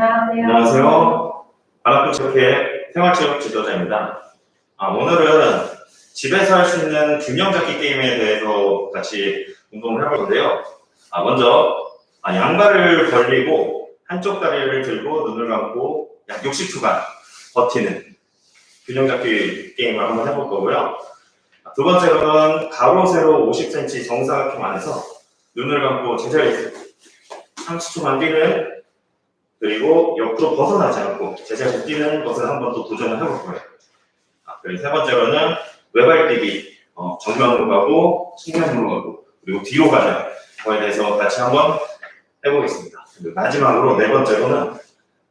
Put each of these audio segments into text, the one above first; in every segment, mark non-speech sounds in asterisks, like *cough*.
안녕하세요. 안녕하세요. 바람꽃이렇게 생활체육 지도자입니다. 아, 오늘은 집에서 할 수 있는 균형 잡기 게임에 대해서 같이 운동을 해볼 건데요. 아, 먼저 아, 양발을 벌리고 한쪽 다리를 들고 눈을 감고 약 60초간 버티는 균형 잡기 게임을 한번 해볼 거고요. 아, 두 번째로는 가로 세로 50cm 정사각형 안에서 눈을 감고 제자리에서 30초간 뛰는 그리고 옆으로 벗어나지 않고 제자리에서 뛰는 것을 한번 또 도전을 해볼 거예요. 아, 그리고 세 번째로는 외발뛰기, 어, 정면으로 가고 측면으로 가고 그리고 뒤로 가는 거에 대해서 같이 한번 해보겠습니다. 마지막으로 네 번째로는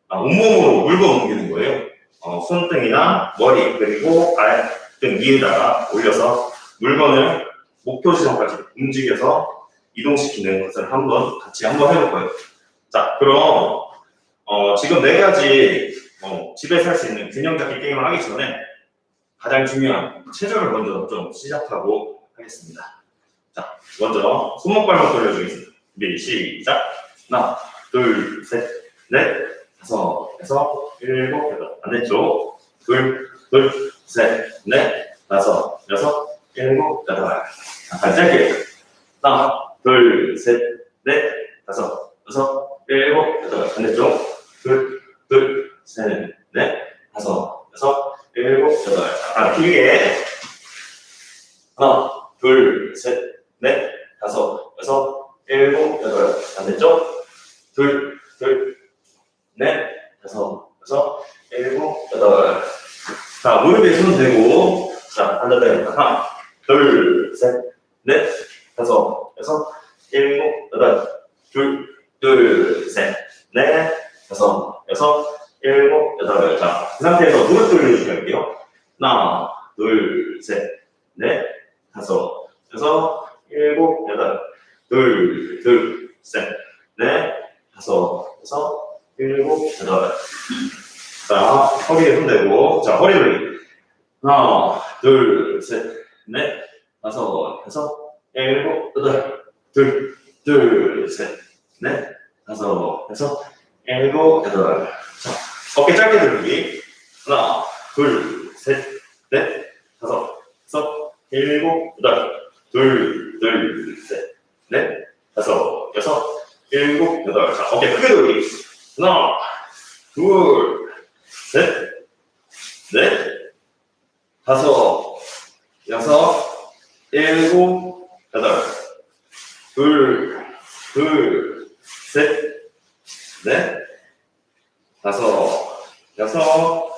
아, 온몸으로 물건 옮기는 거예요. 어, 손등이나 머리 그리고 발등 위에다가 올려서 물건을 목표 지점까지 움직여서 이동시키는 것을 한번 같이 한번 해볼 거예요. 자, 그럼 어, 지금 네 가지 어, 집에서 할 수 있는 균형 잡기 게임을 하기 전에 가장 중요한 체조를 먼저 좀 시작하고 하겠습니다. 자, 먼저 손목 발목 돌려주겠습니다. 준비 시작. 하나, 둘, 셋, 넷, 다섯, 여섯, 일곱, 여덟. 반대쪽. 둘, 둘, 셋, 넷, 다섯, 여섯, 일곱, 여덟. 자, 발 짧게. 하나, 둘, 셋, 넷, 다섯, 여섯, 일곱, 여덟. 반대쪽. 둘, 둘, 셋, 넷, 다섯, 여섯, 일곱, 여덟. 아, 길게. 하나, 둘, 셋, 넷, 다섯, 여섯, 일곱, 여덟. 반대쪽. 둘, 둘, 넷, 다섯, 여섯, 일곱, 여덟. 자, 무릎에 손 대고. 자, 앉아다니까. 하나, 둘, 셋, 넷, 다섯, 여섯, 일곱, 여덟. 둘, 둘, 셋, 넷, 다섯, 여섯, 일곱, 여덟. 자, 그 상태에서 무릎 돌려주시면 할게요. 하나, 둘, 셋, 넷, 다섯, 여섯, 일곱, 여덟. 둘, 둘, 셋, 넷, 다섯, 여섯, 일곱, 여덟. 자, 허리에 손 대고. 자, 허리 돌리기. 하나, 둘, 셋, 넷, 다섯, 여섯, 일곱, 여덟. 둘, 둘, 셋, 넷, 다섯, 여섯, 일곱, 여덟. 자, 어깨 짧게 들기. 하나, 둘, 셋, 넷, 다섯, 여섯, 일곱, 여덟. 둘, 둘, 셋, 넷, 다섯, 여섯, 일곱, 여덟. 자, 어깨 크게 돌기. 하나, 둘, 셋, 넷, 다섯, 여섯, 일곱, 여덟. 둘, 둘, 셋, 넷, 다섯, 여섯,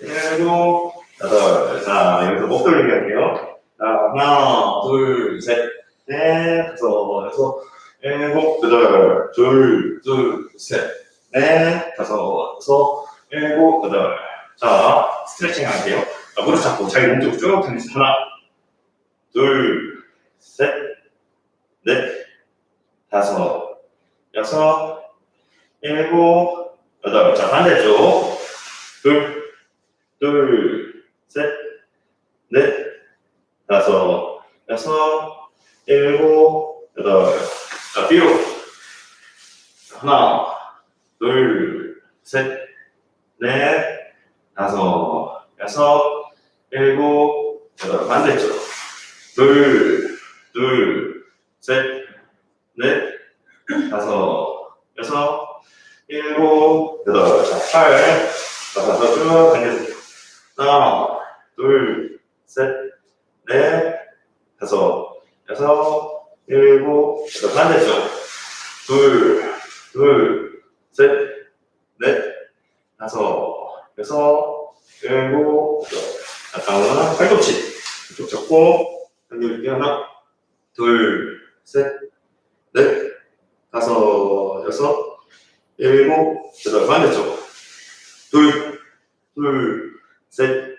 일곱, 여덟. 자, 여기서 목 돌리기 할게요. 자, 하나, 둘, 셋, 넷, 다섯, 여섯, 일곱, 여덟. 둘, 둘, 셋, 넷, 다섯, 여섯, 일곱, 여덟. 자, 스트레칭 할게요. 자, 무릎 잡고 자기 몸쪽 쭉 당기서 하나, 둘, 셋, 넷, 다섯, 여섯, 일곱, 여덟. 자, 반대쪽. 둘, 둘, 셋, 넷, 다섯, 여섯, 일곱, 여덟. 자, 뒤로. 하나, 둘, 셋, 넷, 다섯, 여섯, 일곱, 여덟. 반대쪽. 둘, 둘, 셋, 넷, 다섯, 여섯, 일곱, 여덟. 자, 팔. 나가서 쭉 당겨주세요. 하나, 둘, 셋, 넷, 다섯, 여섯, 일곱, 여덟. 반대쪽. 둘, 둘, 셋, 넷, 다섯, 여덟. 자, 다음은 팔꿈치. 이쪽 잡고, 당겨줄게요. 하나, 둘, 셋, 넷, 다섯, 여섯, 일곱, 여덟. 반대쪽. 둘, 둘, 셋,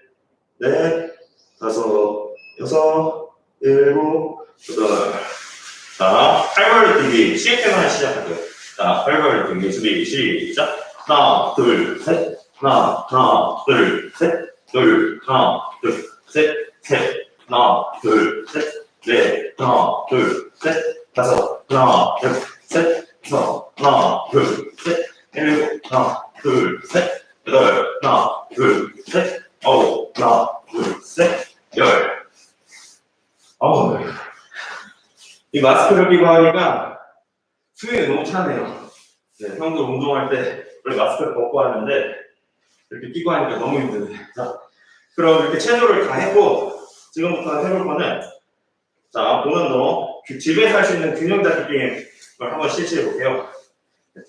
넷, 다섯, 여섯, 일곱, 여덟. 자, 팔벌 뛰기 시작해만 시작할게요. 자, 팔벌 뛰기 준비 시작. 하나, 둘, 셋, 하나, 하나, 둘, 셋, 둘, 하나, 둘, 셋, 셋, 하나, 둘, 셋, 넷, 하나, 둘, 셋, 다섯, 하나, 둘, 셋, 여섯, 하나, 둘, 셋, 일곱, 하나, 둘, 셋, 여덟, 하나, 둘, 셋, 아홉, 하나, 둘, 셋, 열. 아홉, 이 마스크를 끼고 하니까 수위에 너무 차네요. 네, 형도 운동할 때 원래 마스크를 벗고 하는데 이렇게 끼고 하니까 너무 힘드네요. 자, 그럼 이렇게 체조를 다 했고 지금부터 해볼 거는 자, 보는 너그 집에서 할 수 있는 균형 잡기 게임을 한번 실시해 볼게요. 네,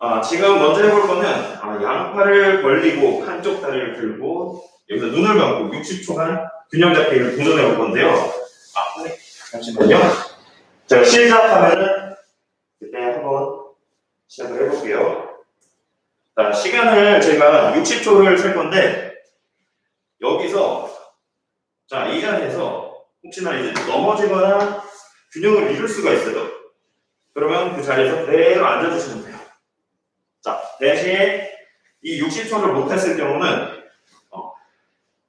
아, 지금 먼저 해볼 거는 아, 양팔을 벌리고 한쪽 다리를 들고 여기서 눈을 감고 60초간 균형 잡기를 도전해 볼 건데요. 아, 선생님, 잠시만요. 자, 시작하면은 그때 한번 시작을 해볼게요. 자, 시간을 제가 60초를 셀 건데 여기서 자, 이 자리에서 혹시나 이제 넘어지거나 균형을 잃을 수가 있어요. 그러면 그 자리에서 그대로 앉아주시면 돼요. 자, 대신 이 60초를 못했을 경우는 어,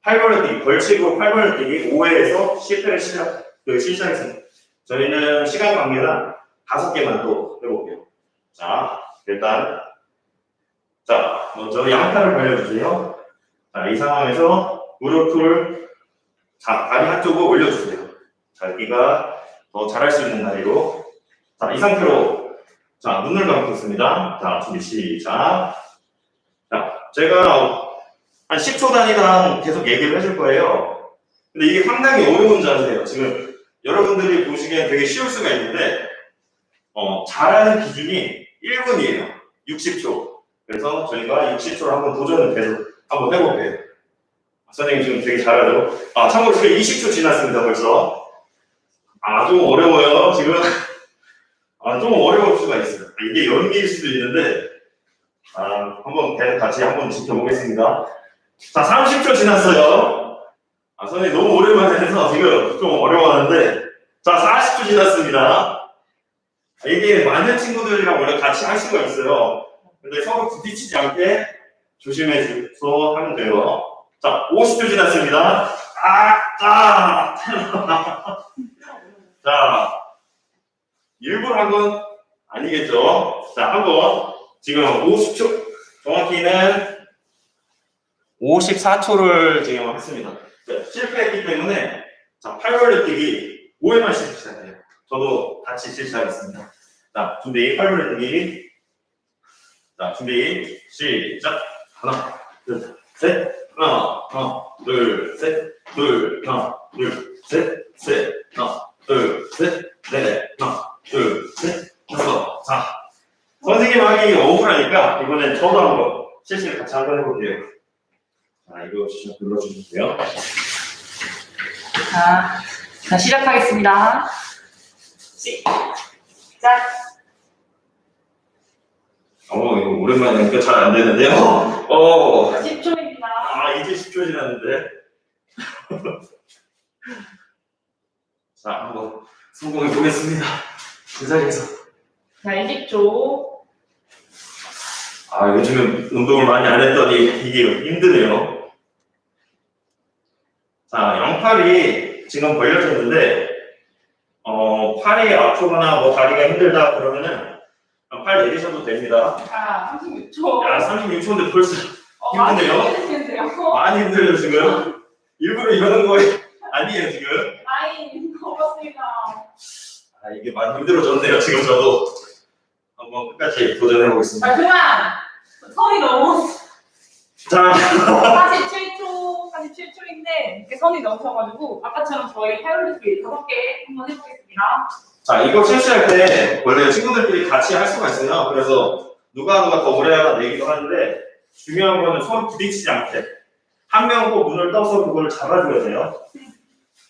팔벌뛰기, 벌칙으로 팔벌뛰기 5회에서 10회를 시작, 그 실시하겠습니다. 저희는 시간 관계상 다섯 개만 또 해볼게요. 자, 일단 자, 먼저 양팔을 벌려주세요. 자, 이 상황에서 무릎을 자, 다리 한쪽으로 올려주세요. 자, 여기가 더 잘할 수 있는 다리로. 자, 이 상태로 자, 눈을 감고 있습니다. 자, 준비 시작. 자, 제가 한 10초 단위당 계속 얘기를 해줄 거예요. 근데 이게 상당히 어려운 자세예요. 지금 여러분들이 보시기엔 되게 쉬울 수가 있는데, 어, 잘하는 기준이 1분이에요. 60초. 그래서 저희가 60초를 한번 도전을 계속 한번 해볼게요. 선생님 지금 되게 잘하죠? 아, 참고로 지금 20초 지났습니다, 벌써. 아, 좀 어려워요, 지금. 아, 좀 어려울 수가 있어요. 아, 이게 연기일 수도 있는데, 아, 한번 계속 같이 한번 지켜보겠습니다. 자, 30초 지났어요. 아, 선생님 너무 오랜만에 해서 지금 좀 어려워하는데, 자, 40초 지났습니다. 아, 이게 많은 친구들이랑 원래 같이 할 수가 있어요. 근데 서로 부딪히지 않게 조심해서 하면 돼요. 자, 50초 지났습니다. 아, 아, *laughs* 자, 일부러 한 건 아니겠죠? 자, 한번 지금 50초, 정확히는 54초를 지금 했습니다. 자, 실패했기 때문에 자, 8벌려 뛰기 5회만 실시하세요. 저도 같이 실시하겠습니다. 자, 준비, 8벌려 뛰기. 자, 준비, 시작. 하나, 둘, 셋. 하나, 하나, 둘, 셋. 둘, 하나, 둘, 셋. 셋. 하나, 둘, 셋. 넷. 하나, 둘, 셋. 다섯. 자, 선생님 하기 억울하니까 이번엔 저도 한번 실시를 같이 한번 해볼게요. 자, 이거 시작 눌러주세요. 자, 자 시작하겠습니다. 시작. 어, 이거 오랜만에 하니까 잘 안 되는데요. 어, 10초입니다. 아, 이제 10초 지났는데. *laughs* 자, 한번 성공해 보겠습니다. 그 자리에서. 자, 20초. 아, 요즘에 운동을 많이 안 했더니 이게 힘드네요. 자, 양팔이 지금 벌려져 있는데, 어, 팔이 아프거나 뭐 다리가 힘들다 그러면은 팔 내리셔도 됩니다. 자, 36초. 야, 36초인데 벌써 어, 많이 힘드네요. 힘드시는데요? 많이 힘들어요, 지금. 일부러 이러는 거 아니에요, 지금. 많이 먹었습니다. 아, 이게 많이 힘들어졌네요, 지금 저도. 한번 끝까지 도전해 보겠습니다. 자, 그만! 선이 너무 자, *laughs* 47초, 47초인데 이렇게 선이 넘쳐가지고 아까처럼 저희 파이올렛을 다섯 개 한번 해보겠습니다. 자, 이거 실시할 때 원래 친구들끼리 같이 할 수가 있어요. 그래서 누가 누가 더 오래 하다 내기도 하는데 중요한 거는 서로 부딪히지 않게 한 명 꼭 눈을 떠서 그걸 잡아줘야 돼요.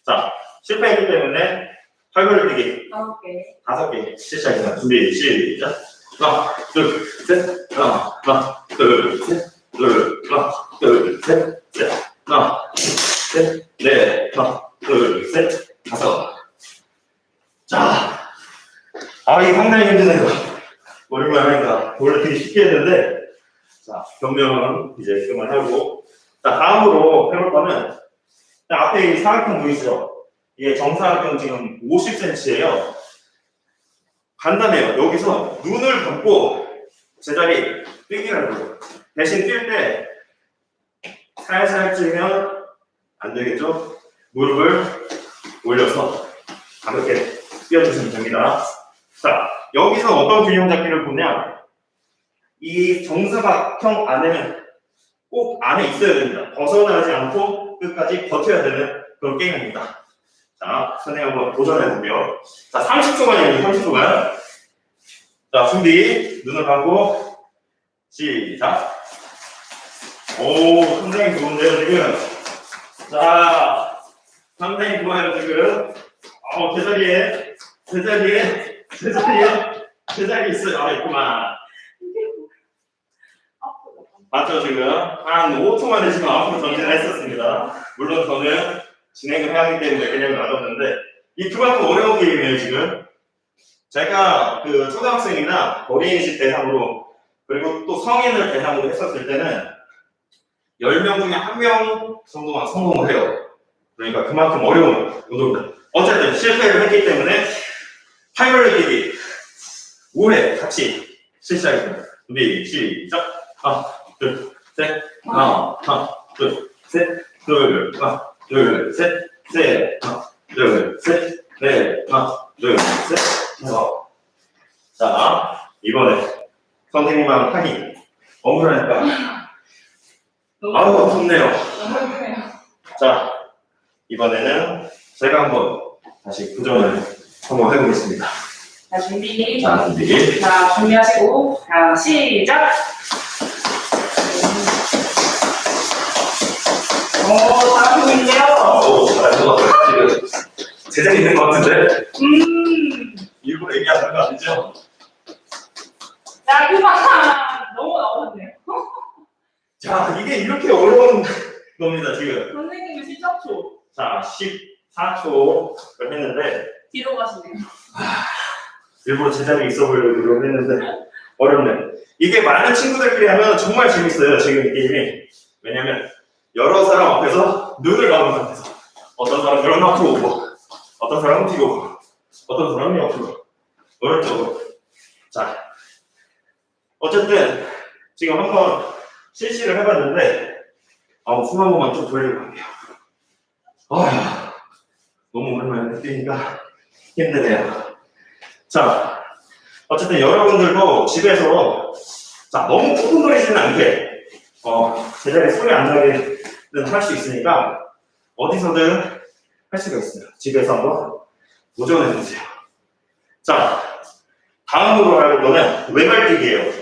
자, 실패했기 때문에 팔벌 뛰기 다섯 개. 다섯 개 실시하겠습니다. 준비 시작. 하나, 둘, 셋. 하나, 하나, 둘, 셋. 둘, 하나, 둘, 셋. 셋. 하나, 셋. 넷. 하나, 둘, 셋. 다섯. 자, 아, 이게 상당히 힘드네요. 오랜만에 하니까 원래 되게 쉽게 했는데, 자, 변명은 이제 그만하고, 자, 다음으로 해볼 거는, 자, 앞에 이 사각형 보이시죠? 이게 정사각형 지금 50cm예요. 간단해요. 여기서 눈을 감고 제자리 뛰기를 해요. 대신 뛸 때 살살 찌면 안 되겠죠? 무릎을 올려서 가볍게 뛰어주시면 됩니다. 자, 여기서 어떤 균형 잡기를 보면 이 정사각형 안에는 꼭 안에 있어야 됩니다. 벗어나지 않고 끝까지 버텨야 되는 그런 게임입니다. 자, 선생님 한번 도전해 볼게요. 자, 30초만이에요, 30초만. 자, 준비. 눈을 감고, 시작. 오, 상당히 좋은데요, 지금. 자, 상당히 좋아요, 지금. 어, 제자리에, 제자리에, 제자리에, 제자리에 있어요. 아, 있구만. 맞죠, 지금? 한 5초 만에 지금 앞으로 전진을 했었습니다. 물론 저는 진행을 해야 하기 때문에 그냥 놔뒀는데, 이 그만큼 어려운 게임이에요, 지금. 제가 그 초등학생이나 어린이집 대상으로, 그리고 또 성인을 대상으로 했었을 때는, 10명 중에 1명 정도만 성공을 해요. 그러니까 그만큼 어려운 운동입니다. 어쨌든 실패를 했기 때문에, 파이널리기 올해 같이 실시하겠습니다. 준비, 시작. 하나, 둘, 셋, 하나, 하나, 둘, 셋, 둘, 하나, 둘, 셋, 셋, 하나, 둘, 셋, 넷, 하나, 둘, 셋, 다섯. 자, 이번에 선생님랑 하기 너무 아우 덥네요. 너무 힘드네요. 자, 이번에는 제가 한번 다시 도전을 한번 해보겠습니다. 자, 준비. 자, 준비. 자, 준비하시고. 자, 시작. 오, 잘하고 있는데요. 오, 잘하는 것 같아요. 지금 제자리 있는 것 같은데? 음. 일부러 얘기하는 거 아니죠? 자, 그만. 너무 나오는데요. 자, 이게 이렇게 어려운 *laughs* 겁니다, 지금. 선생님이 시작 초. 자, 14초를 했는데, 뒤로 가시네요. 일부러 제자리에 있어 보려고 노력 했는데, 어렵네. 이게 많은 친구들끼리 하면 정말 재밌어요, 지금 이 게임이. 왜냐면, 여러 사람 앞에서 눈을 감은 상태에서, 어떤 사람은 여러 앞으로 오고, 어떤 사람은 뒤로 오고, 어떤 사람은 옆으로, 오른쪽으로. 자, 어쨌든, 지금 한번 실시를 해봤는데, 아, 숨한 번만 좀 돌리고 갈게요. 아, 너무 오랜만에 뛰니까 힘드네요. 자, 어쨌든 여러분들도 집에서 자 너무 쿵쿵거리지는 않게 어, 제자리 소리 안 나게는 할 수 있으니까 어디서든 할 수가 있어요. 집에서 한번 도전해 보세요. 자, 다음으로 할 거는 외발뛰기예요.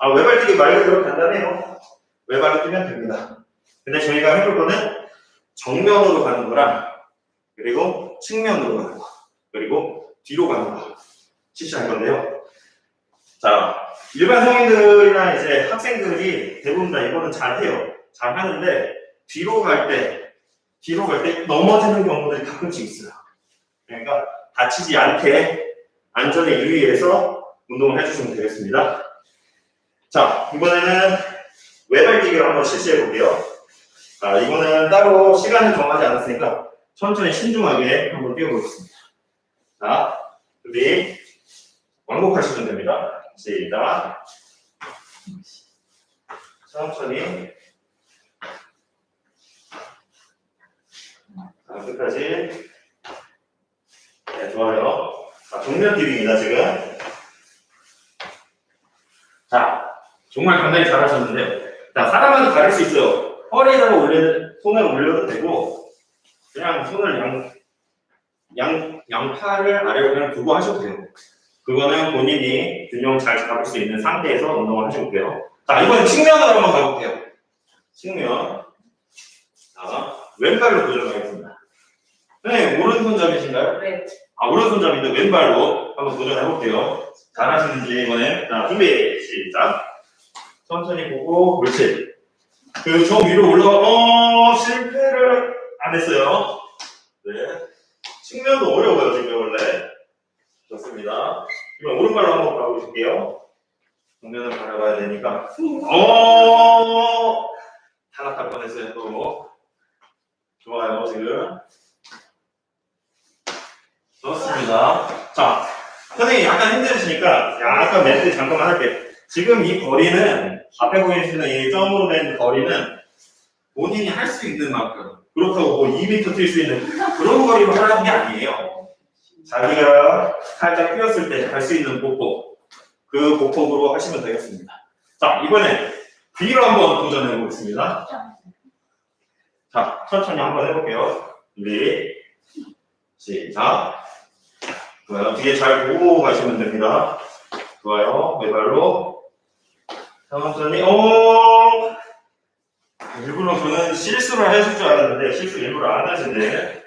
아, 외발 뛰기 말 그대로 간단해요. 외발로 뛰면 됩니다. 근데 저희가 해볼 거는 정면으로 가는 거랑 그리고 측면으로 가는 거 그리고 뒤로 가는 거 실시할 건데요. 자 일반 성인들이나 이제 학생들이 대부분 다 이거는 잘 해요. 잘 하는데 뒤로 갈 때 뒤로 갈 때 넘어지는 경우들이 가끔씩 있어요. 그러니까 다치지 않게 안전에 유의해서 운동을 해주시면 되겠습니다. 자 이번에는 외발뛰기를 한번 실시해 볼게요. 아, 이거는 따로 시간을 정하지 않았으니까 천천히 신중하게 한번 뛰어보겠습니다. 자, 준비. 왕복하시면 됩니다. 시작. 천천히. 자, 끝까지. 네, 좋아요. 자, 정면 뛰기입니다, 지금. 자, 정말 간단히 잘하셨는데요. 자, 사람마다 다를 수 있어요. 허리를 올려, 손을 올려도 되고, 그냥 손을 양, 양, 양팔을 아래로 그냥 두고 하셔도 돼요. 그거는 본인이 균형 잘 잡을 수 있는 상태에서 운동을 하시면 돼요. 자, 이번엔 측면으로 한번 가볼게요. 측면. 자, 왼발로 도전하겠습니다. 네, 오른손잡이신가요? 네. 아, 오른손잡이인데 왼발로 한번 도전해볼게요. 잘하시는지 이번에. 자, 준비, 시작. 천천히 보고, 그렇지. 그저 위로 올라가, 어, 실패를 안 했어요. 네. 측면도 어려워요, 지금 원래. 좋습니다. 이번 오른발로 한번 가보실게요. 정면을 바라봐야 되니까. 어, 탈락할 뻔했어요, 또. 좋아요, 지금. 좋습니다. 자, 선생님 약간 힘드시니까 약간 멘트 잠깐만 할게요. 지금 이 거리는 앞에 보이시는 이 점으로 된 거리는 본인이 할 수 있는 만큼 그렇다고 뭐 2m 뛸 수 있는 그런 거리로 하라는 게 아니에요. 자기가 살짝 뛰었을 때 갈 수 있는 보폭 그 보폭으로 하시면 되겠습니다. 자 이번에 뒤로 한번 도전해 보겠습니다. 자 천천히 한번 해볼게요. 준비 시작. 좋아요. 뒤에 잘 보고 가시면 됩니다. 좋아요. 왼발로 천천히 오 일부러 저는 실수를 하실 줄 알았는데 실수 일부러 안 하신대.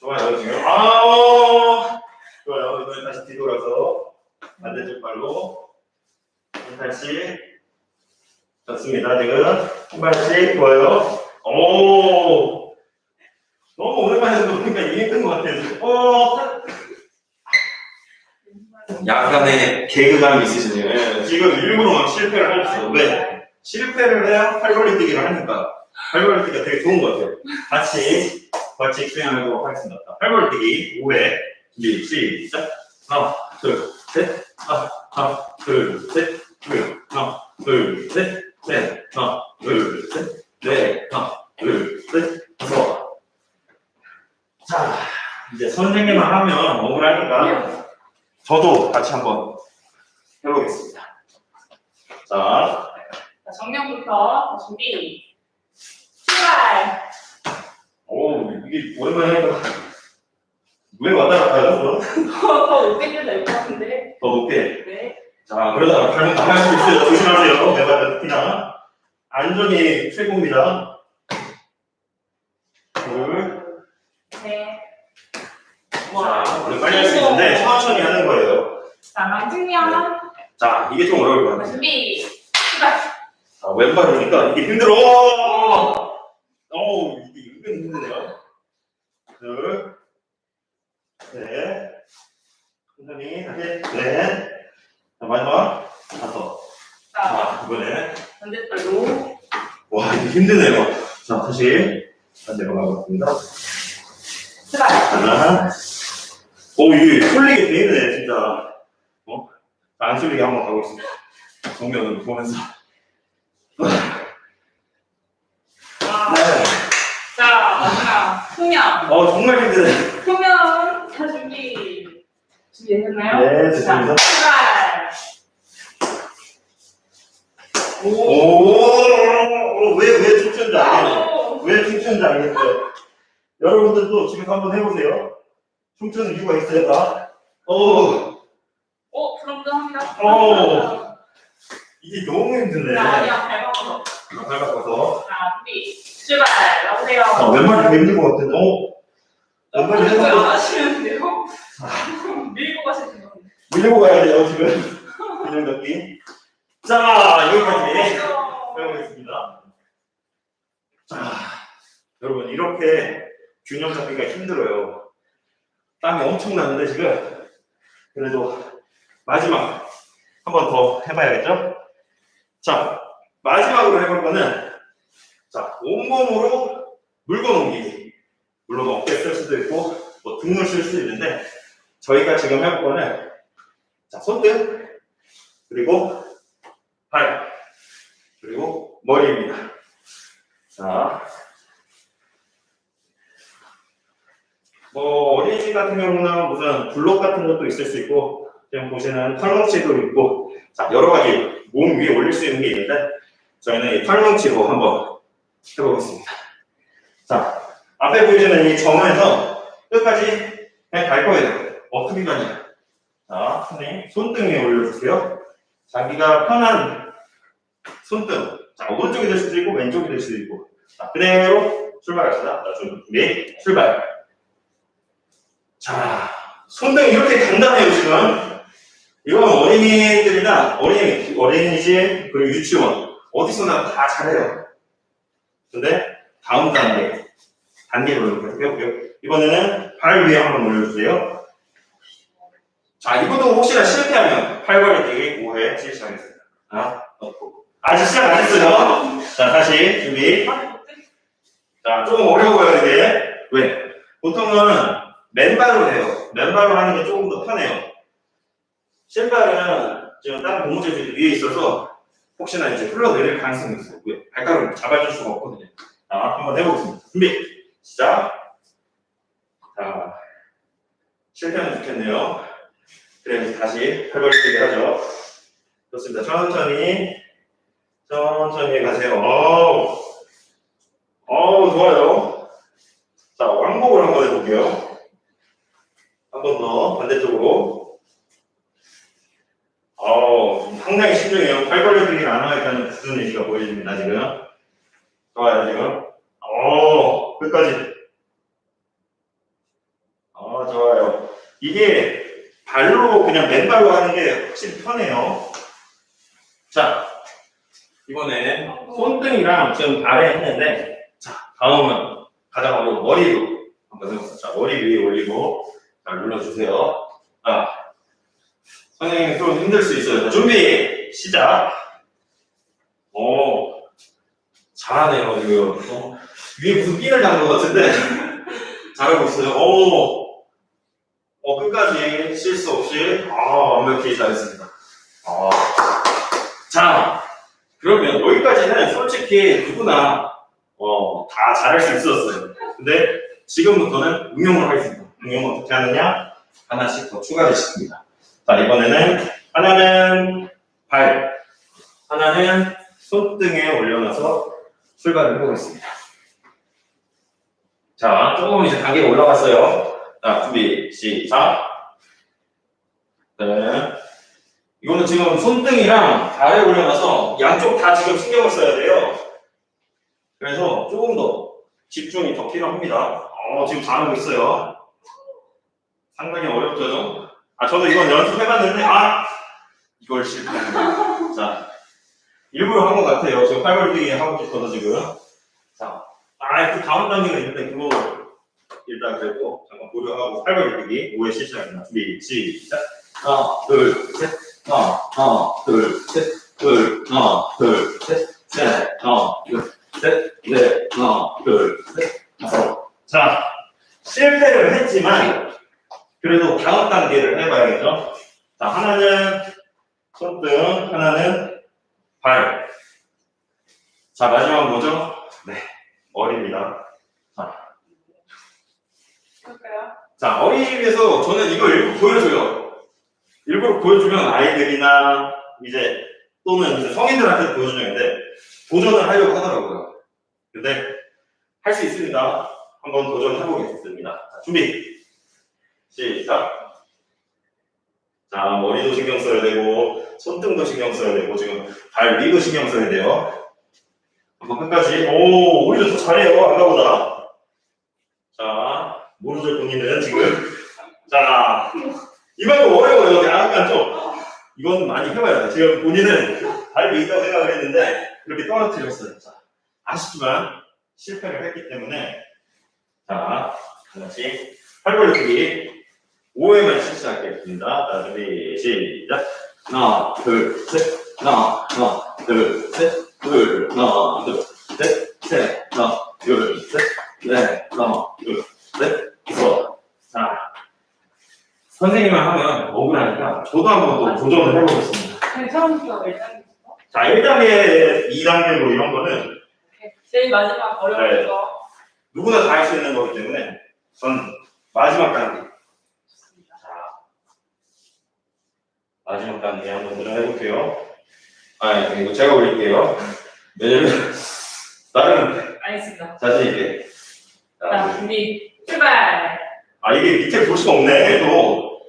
좋아요 지금 아 좋아요. 이번에 다시 뒤돌아서 반대쪽 발로 한 발씩 좋습니다. 지금 한 발씩 좋아요. 오 너무 오랜만에 보니까 이게 힘든 것 같아요. 어 약간의 개그감이 있으시네요. 예, 지금 일부러 막 실패를 하셨어요. 왜? 실패를 해야 팔걸이 뛰기를 하니까 팔걸이 뛰기가 되게 좋은 것 같아요. 같이 벌칙 수행하도록 하겠습니다. 팔걸이 뛰기 5회 준비 시작. 하나, 둘, 셋. 하나, 하나, 둘, 셋. 둘, 하나, 둘, 셋. 넷, 하나, 둘, 셋. 넷, 하나, 둘, 셋. 다섯. 자, 이제 선생님만 하면 억울하니까 저도 같이 한번 해보겠습니다. 자, 자, 정면부터 준비. 출발. 오, 이게 오랜만에 하니까 왜 왔다 갔다 하죠? 저는? *laughs* 더 높게 될것 같은데. 더 높게. 네. 자, 그러다가 발목 나갈 수 있어요. 조심하세요. 내가 특히나. 안전이 최고입니다. 둘. 네. 자, 원래 빨리 할 수 있는데 천천히 하는 거예요. 자, 망측면. 자, 이게 좀 어려울 것 같아요. 준비. 출발. 자, 왼발이니까 이게 힘들어. 어우, 이게 은근 힘드네요. 둘, 셋, 천천히, 다시, 넷, 자, 마지막, 다섯. 자, 자, 이번에, 반대발로. 와, 이게 힘드네요. 자, 다시, 반대로 가보겠습니다. 출발. 하나, 오, 이게 쏠리게 돼 있네, 진짜. 어? 안 쏠리게 한번 가보겠습니다. 정면으로 보면서. 자, 마지막. 후면. 어, 정말 힘드네. 자, 준비. 준비되셨나요? 네, 됐습니다. 자, 출발. 오. 오, 왜, 왜 춤추는지 알겠네. 오. 왜 춤추는지 알겠어요. 여러분들도 집에서 한번 해보세요. 춤추는 이유가 있어요, 다. 오, 오, 그럼도 합니다. 오. 이게 너무 힘드네. 자, 아니야. 잘 바꿔서. 자, 준비. 출발. 나오세요. 아, 왼발이 되게 힘든 것 같은데. 어? 왼발이 왼발이 해서 안 하시는데요? 밀고 가시는 거. 밀고 가야 돼요, 지금. 균형 잡기. 자, 여기까지 해보겠습니다. 자, 여러분, 이렇게 균형 잡기가 힘들어요. 땀이 엄청 나는데, 지금. 그래도 마지막 한 번 더 해봐야겠죠? 자, 마지막으로 해볼 거는, 자, 온몸으로 물건 옮기기. 물론 어깨 쓸 수도 있고, 뭐 등을 쓸 수도 있는데, 저희가 지금 해볼 거는, 자, 손등, 그리고 발, 그리고 머리입니다. 자, 뭐 어린이집 같은 경우는 무슨 블록 같은 것도 있을 수 있고 지금 보시는 털뭉치도 있고 자 여러 가지 몸 위에 올릴 수 있는 게 있는데 저희는 이 털뭉치로 한번 해보겠습니다. 자 앞에 보이시는 이 점에서 끝까지 그냥 갈 거예요. 어떻게 가냐? 자 선생님 손등 위에 올려주세요. 자기가 편한 손등 자 오른쪽이 될 수도 있고 왼쪽이 될 수도 있고 자 그대로 출발합시다. 자 준비 출발. 자, 손등 이렇게 간단해요, 지금. 이건 어린이들이나 어린이, 어린이집, 그리고 유치원, 어디서나 다 잘해요. 근데, 다음 단계. 단계로 해볼게요. 이번에는 발 위에 한번 올려주세요. 자, 이것도 혹시나 실패하면 팔걸이 뛰기 5회 실시하겠습니다. 하나. 아직 시작 안 했어요. 자, 다시 준비. 자, 조금 어려워요, 이게. 왜? 보통은 맨발로 해요. 맨발로 하는 게 조금 더 편해요. 신발은 지금 다른 고무줄이 위에 있어서 혹시나 이제 흘러내릴 가능성이 있어요. 왜? 발가락을 잡아줄 수가 없거든요. 자, 한번 해보겠습니다. 준비, 시작. 자, 실패는 좋겠네요. 그래서 다시 팔벌리기 하죠. 좋습니다. 천천히, 천천히 가세요. 어우, 어우, 좋아요. 자, 왕복을 한번 해볼게요. 한 번 더, 반대쪽으로. 어우, 상당히 신중해요. 팔벌리기를 안 하겠다는 굳은 의지가 보여집니다, 지금. 좋아요, 지금. 오, 끝까지. 아, 좋아요. 이게 발로 그냥 맨발로 하는 게 확실히 편해요. 자, 이번에 손등이랑 지금 발에 했는데, 자, 다음은 가장 어려운 머리로 한번 해보세요. 자, 머리 위에 올리고, 자, 눌러주세요. 자, 선생님 좀 힘들 수 있어요. 자, 준비, 시작. 오, 잘하네요, 지금. 어, 위에 무슨 핀을 잡은 것 같은데, *laughs* 잘하고 있어요. 오, 어, 끝까지 실수 없이, 아, 완벽히 잘했습니다. 아. 자, 그러면 여기까지는 솔직히 누구나, 어, 다 잘할 수 있었어요. 근데 지금부터는 응용을 하겠습니다. 응용을 어떻게 하느냐? 하나씩 더 추가를 시킵니다. 자, 이번에는 하나는 발, 하나는 손등에 올려놔서 출발을 해보겠습니다. 자, 조금 이제 단계가 올라갔어요. 자, 준비, 시작. 네. 이거는 지금 손등이랑 발에 올려놔서 양쪽 다 지금 신경을 써야 돼요. 그래서 조금 더 집중이 더 필요합니다. 어, 지금 잘하고 있어요. 상당히 어렵죠? 아, 저도 이건 연습해봤는데, 아! 이걸 실패하는 자, 일부러 한 것 같아요. 지금 팔벌리기 하고 싶어서 지금. 자, 아, 그 다음 단계가 있는데, 그거 일단 그래도 잠깐 고려하고 팔벌리기 5회 실시합니다. 준비, 시작. 하나, 둘, 셋. 하나, 하나, 둘, 셋. 둘, 하나, 둘, 셋. 셋, 하나, 둘, 셋. 넷, 하나, 둘, 셋. 다섯. 자, 실패를 했지만, 그래도 다음 단계를 해봐야겠죠? 자, 하나는 손등, 하나는 발. 자, 마지막 뭐죠? 네, 머리입니다. 그럴까요? 자, 어린이집에서 저는 이걸 일부러 보여줘요. 일부러 보여주면 아이들이나 이제 또는 이제 성인들한테 보여주는데 도전을 하려고 하더라고요. 근데 할 수 있습니다. 한번 도전해보겠습니다. 자, 준비. 시작. 자, 머리도 신경 써야 되고, 손등도 신경 써야 되고, 지금 발 위도 신경 써야 돼요. 한번 끝까지. 오, 오히려 더 잘해요. 아까보다. 자, 모르죠, 본인은 지금. 자, 이만큼 어려워요. 약간 좀. 이건 많이 해봐야 돼. 지금 본인은 발 위다고 생각을 했는데, 그렇게 떨어뜨렸어요. 자, 아쉽지만, 실패를 했기 때문에, 자, 하나씩 팔벌리기 5회만 실시하겠습니다. 자, 준비, 시작. 하나, 둘, 셋. 하나, 하나, 둘, 셋. 둘, 하나, 둘, 셋. 셋, 하나, 둘, 셋. 넷, 하나, 둘, 셋. 다섯. 자, 선생님만 하면 억울하니까 저도 한번 또 도전을 해보겠습니다. 네, 처음부터 일단 자, 1단계, 2단계 뭐 이런 거는 제일 마지막 어려운 거 누구나 다 할 수 있는 거기 때문에 전 마지막 단계. 좋습니다. 자, 마지막 단계 한번 들어해볼게요. 아, 이거 제가 올릴게요. 왜냐면 *laughs* 나름 알겠습니다. 자신 있게. 자, 자, 준비 출발. 아 이게 밑에 볼 수가 없네 또.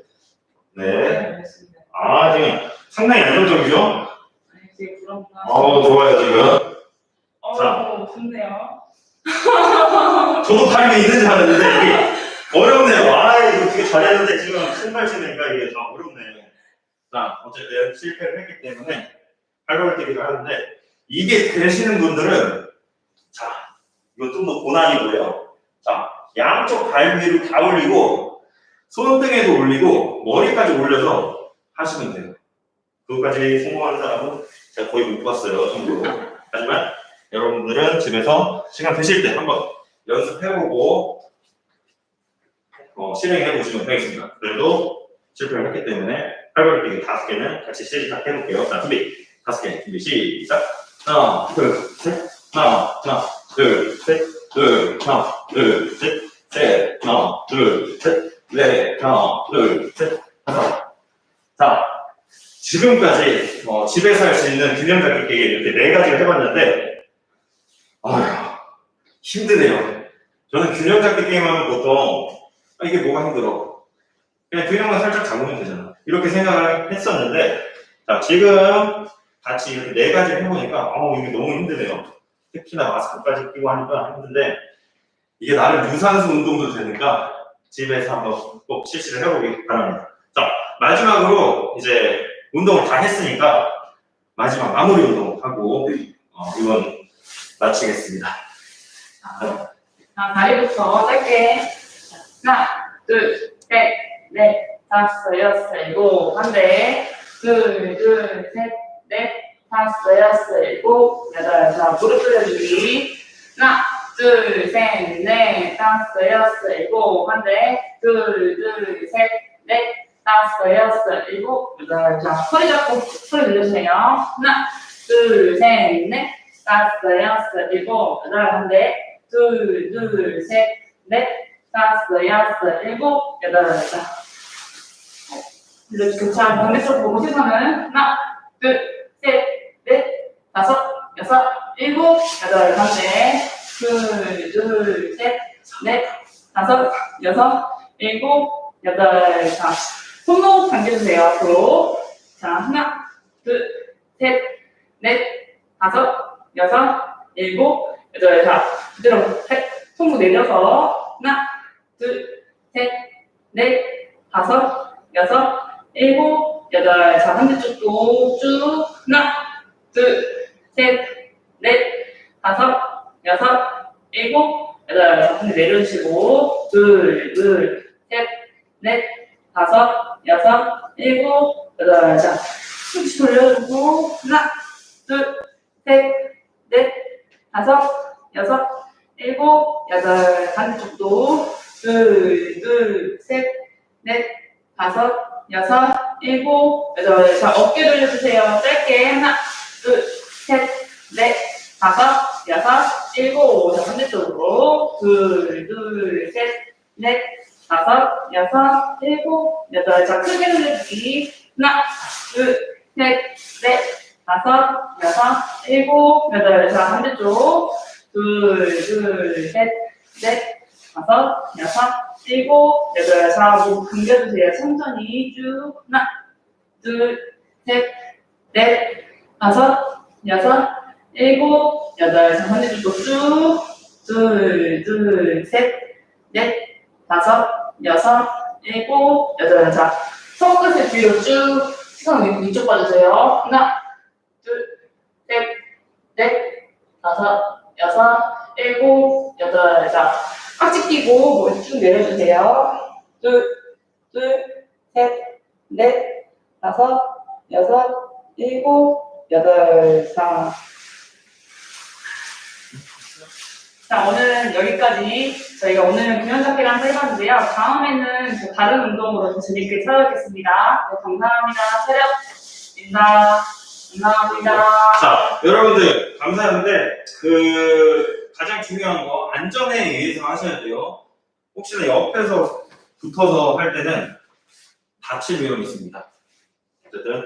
네. 알겠습니다. 아 지금 상당히 안정적이죠? 되게 부럽구나. 어 좋아요 지금. 어, 좋네요. 저도 발이 있는지 알았는데 이게 어렵네요. 아 이거 되게 잘했는데 지금 신발 신으니까 이게 다 어렵네. 자 어쨌든 실패를 했기 때문에 팔벌뜨기를 하는데 이게 되시는 분들은 자 이거 좀더 고난이고요. 자 양쪽 발 위로 다 올리고 손등에도 올리고 머리까지 올려서 하시면 돼요. 그것까지 성공하는 사람은 제가 거의 못 봤어요 정도로. 하지만 여러분들은 집에서 시간 되실 때 한번 연습해보고 어, 실행해 보시면 되겠습니다. 그래도 실패를 했기 때문에 팔벌뛰기 다섯 개는 같이 시작 해 볼게요. 자 준비 다섯 개 준비 시작. 하나 둘 셋. 하나 하나 둘, 셋, 둘, 하나, 둘, 셋, 셋, 하나, 둘, 셋, 넷, 하나, 둘, 셋, 다섯. 자, 지금까지 어, 집에서 할 수 있는 균형 잡기 게임 이렇게 네 가지를 해봤는데, 아휴, 힘드네요. 저는 균형 잡기 게임하면 보통, 아, 이게 뭐가 힘들어. 그냥 균형만 살짝 잡으면 되잖아. 이렇게 생각을 했었는데, 자, 지금 같이 이렇게 네 가지를 해보니까, 어우, 이게 너무 힘드네요. 특히나 마스크까지 끼고 하니까 힘든데, 이게 나름 유산소 운동도 되니까, 집에서 한번 꼭 실시를 해보기 바랍니다. 자, 마지막으로 이제 운동을 다 했으니까, 마지막 마무리 운동 하고, 어, 이건 마치겠습니다. 자, 다리부터 짧게. 하나, 둘, 셋, 넷, 다섯, 여섯, 일곱. 한 대. 둘, 둘, 셋, 넷, 다섯, 여섯, 일곱, 여덟. 자, 무릎 돌려주기. 하나, 둘, 셋, 넷, 다섯, 여섯, 일곱. 한 대. 둘, 둘, 셋, 넷, 다섯, 여섯, 일곱, 여덟. 자, 허리 잡고 소리 들려주세요. 하나, 둘, 셋, 넷, 다섯, 여섯, 일곱, 여덟. 한 대. 둘, 둘, 셋, 넷, 다섯, 여섯, 일곱, 여덟. 자. 이제 교차 반대쪽 보고 시선은 하나, 둘, 셋, 넷, 다섯, 여섯, 일곱, 여덟. 반대. 둘, 둘, 셋, 넷, 다섯, 여섯, 일곱, 여덟. 자, 손목 당겨주세요, 앞으로. 자, 하나, 둘, 셋, 넷, 다섯, 여섯, 일곱, 여덟. 자, 그대로 셋, 손목 내려서 하나, 둘, 셋, 넷, 다섯, 여섯, 일곱, 여덟. 자, 반대쪽도 쭉 하나, 둘, 셋, 넷, 다섯, 여섯, 일곱, 여덟. 자, 반대 내려주시고 둘, 둘, 셋, 넷, 다섯, 여섯, 일곱, 여덟. 자, 손치 돌려주고 하나, 둘, 셋, 넷, 다섯, 여섯, 일곱, 여덟. 반대쪽도 둘, 둘, 셋, 넷, 다섯, 여섯, 일곱, 여덟. 자, 어깨 돌려주세요. 짧게 하나, 둘, 셋, 넷, 다섯, 여섯, 일곱. 자, 반대쪽으로 둘, 둘, 셋, 넷, 다섯, 여섯, 일곱, 여덟. 자, 크게 돌려주기. 하나, 둘, 셋, 넷, 다섯, 여섯, 일곱, 여덟. 자, 반대쪽. 둘, 둘, 셋, 넷, 다섯, 여섯, 일곱, 여덟. 자, 목 당겨주세요. 천천히 쭉. 하나, 둘, 셋, 넷, 다섯, 여섯, 일곱, 여덟. 자, 반대쪽도 쭉. 둘, 둘, 셋, 넷, 다섯, 여섯, 일곱, 여덟. 자, 손끝을 뒤로 쭉. 시선 위- 위쪽 봐주세요. 하나, 둘, 셋, 넷, 다섯, 여섯, 일곱, 여덟. 자, 깍지 끼고 머리 쭉 내려주세요. 둘, 둘, 셋, 넷, 다섯, 여섯, 일곱, 여덟. 자. 자, 오늘은 여기까지 저희가 오늘은 균형잡기를 한번 해봤는데요. 다음에는 또 다른 운동으로 더 재밌게 찾아뵙겠습니다. 네, 감사합니다. 인사, 감사합니다. 자, 여러분들 감사한데 그 가장 중요한 거 안전에 의해서 하셔야 돼요. 혹시나 옆에서 붙어서 할 때는 다칠 위험이 있습니다. 어쨌든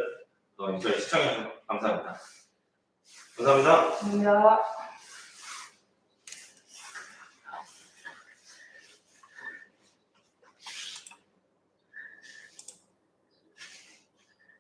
어, 저희 시청해주셔서 감사합니다. 감사합니다. 감사합니다.